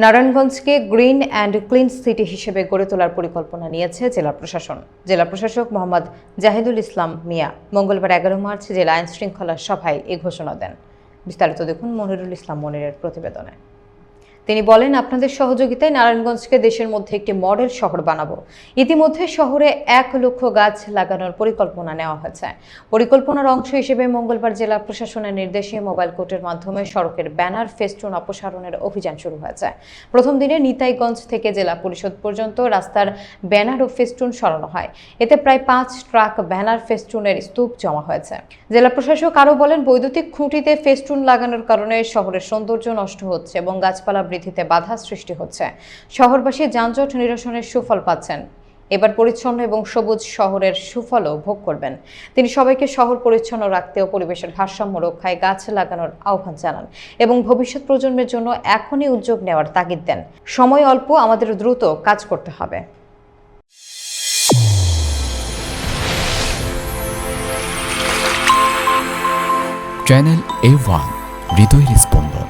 নারায়ণগঞ্জকে green and clean city হিসেবে গড়ে তোলার পরিকল্পনা নিয়েছে জেলা প্রশাসন। জেলা প্রশাসক মোহাম্মদ জাহিদুল ইসলাম মিয়া মঙ্গলবার এগারো মার্চ জেলা আইন শৃঙ্খলা সভায় এ ঘোষণা দেন। বিস্তারিত দেখুন মনিরুল ইসলাম মনিরের প্রতিবেদনে। তিনি বলেন, আপনাদের সহযোগিতায় নারায়ণগঞ্জকে দেশের মধ্যে একটি মডেল শহর বানাবো। ইতিমধ্যে শহরে এক লক্ষ গাছ লাগানোর পরিকল্পনা নেওয়া হয়েছে। পরিকল্পনার অংশ হিসেবে মঙ্গলবার জেলা প্রশাসনের নির্দেশে মোবাইল কোর্টের মাধ্যমে সড়কের ব্যানার ফেস্টুন অপসারণের অভিযান শুরু হয়েছে। প্রথম দিনে নিতাইগঞ্জ থেকে জেলা পরিষদ পর্যন্ত রাস্তার ব্যানার ও ফেস্টুন সরানো হয়। এতে প্রায় পাঁচ ট্রাক ব্যানার ফেস্টুনের স্তূপ জমা হয়েছে। জেলা প্রশাসক আরও বলেন, বৈদ্যুতিক খুঁটিতে ফেস্টুন লাগানোর কারণে শহরের সৌন্দর্য নষ্ট হচ্ছে এবং গাছপালা বৃদ্ধিতে বাধা সৃষ্টি হচ্ছে। শহরবাসী যানজট নিরসনের সুফল পাচ্ছেন। এবার পরিচ্ছন্ন এবং সবুজ শহরের সুফলও ভোগ করবেন। তিনি সবাইকে শহর পরিচ্ছন্ন রাখতে ও পরিবেশের ভারসাম্য রক্ষায় গাছ লাগানোর আহ্বান জানান এবং ভবিষ্যৎ প্রজন্মের জন্য এখনই উদ্যোগ নেওয়ার তাগিদ দেন। সময় অল্প, আমাদের দ্রুত কাজ করতে হবে। চ্যানেল এ ওয়ান, হৃদয়ের স্পন্দন।